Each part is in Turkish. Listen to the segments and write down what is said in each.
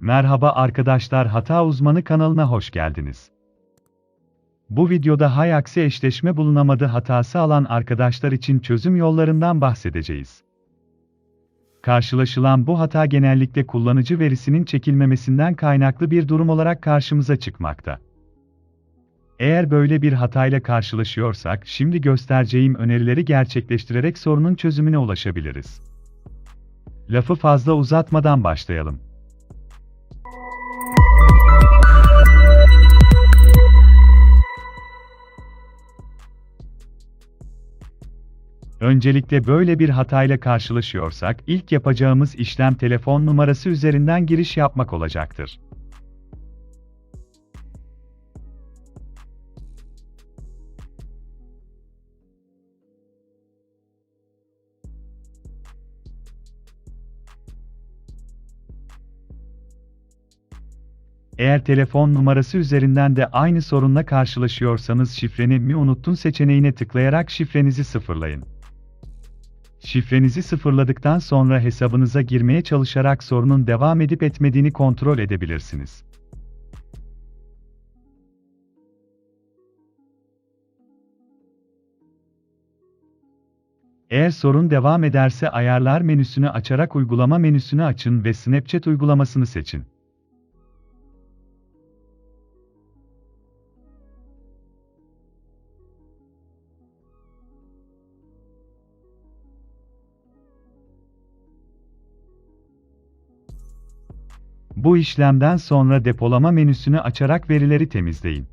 Merhaba arkadaşlar Hata Uzmanı kanalına hoş geldiniz. Bu videoda hay aksi eşleşme bulunamadı hatası alan arkadaşlar için çözüm yollarından bahsedeceğiz. Karşılaşılan bu hata genellikle kullanıcı verisinin çekilmemesinden kaynaklı bir durum olarak karşımıza çıkmakta. Eğer böyle bir hatayla karşılaşıyorsak, şimdi göstereceğim önerileri gerçekleştirerek sorunun çözümüne ulaşabiliriz. Lafı fazla uzatmadan başlayalım. Öncelikle böyle bir hatayla karşılaşıyorsak, ilk yapacağımız işlem telefon numarası üzerinden giriş yapmak olacaktır. Eğer telefon numarası üzerinden de aynı sorunla karşılaşıyorsanız şifreni mi unuttun seçeneğine tıklayarak şifrenizi sıfırlayın. Şifrenizi sıfırladıktan sonra hesabınıza girmeye çalışarak sorunun devam edip etmediğini kontrol edebilirsiniz. Eğer sorun devam ederse ayarlar menüsünü açarak uygulama menüsünü açın ve Snapchat uygulamasını seçin. Bu işlemden sonra depolama menüsünü açarak verileri temizleyin.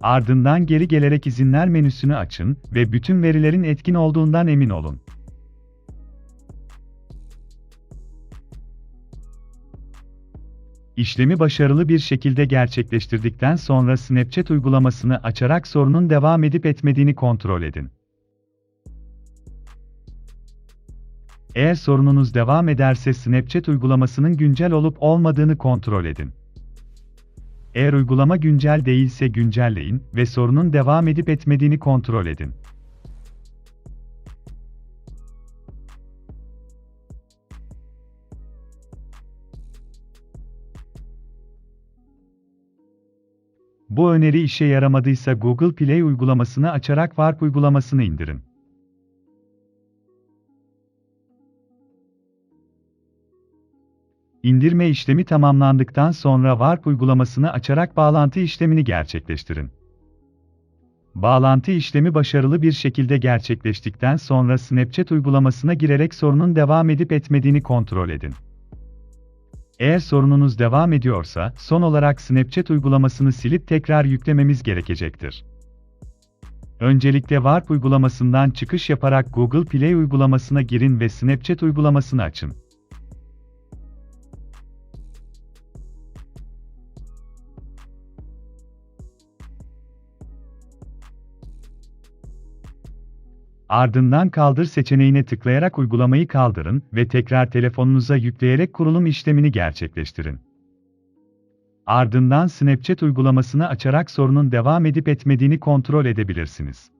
Ardından geri gelerek izinler menüsünü açın ve bütün verilerin etkin olduğundan emin olun. İşlemi başarılı bir şekilde gerçekleştirdikten sonra Snapchat uygulamasını açarak sorunun devam edip etmediğini kontrol edin. Eğer sorununuz devam ederse Snapchat uygulamasının güncel olup olmadığını kontrol edin. Eğer uygulama güncel değilse güncelleyin ve sorunun devam edip etmediğini kontrol edin. Bu öneri işe yaramadıysa Google Play uygulamasını açarak Warp uygulamasını indirin. İndirme işlemi tamamlandıktan sonra Warp uygulamasını açarak bağlantı işlemini gerçekleştirin. Bağlantı işlemi başarılı bir şekilde gerçekleştikten sonra Snapchat uygulamasına girerek sorunun devam edip etmediğini kontrol edin. Eğer sorununuz devam ediyorsa, son olarak Snapchat uygulamasını silip tekrar yüklememiz gerekecektir. Öncelikle Warp uygulamasından çıkış yaparak Google Play uygulamasına girin ve Snapchat uygulamasını açın. Ardından kaldır seçeneğine tıklayarak uygulamayı kaldırın ve tekrar telefonunuza yükleyerek kurulum işlemini gerçekleştirin. Ardından Snapchat uygulamasını açarak sorunun devam edip etmediğini kontrol edebilirsiniz.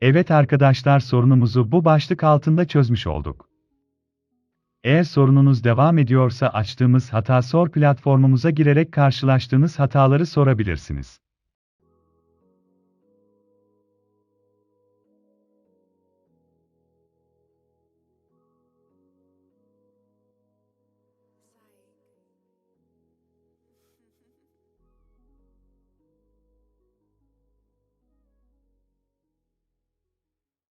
Evet arkadaşlar sorunumuzu bu başlık altında çözmüş olduk. Eğer sorununuz devam ediyorsa açtığımız Hata Sor platformumuza girerek karşılaştığınız hataları sorabilirsiniz.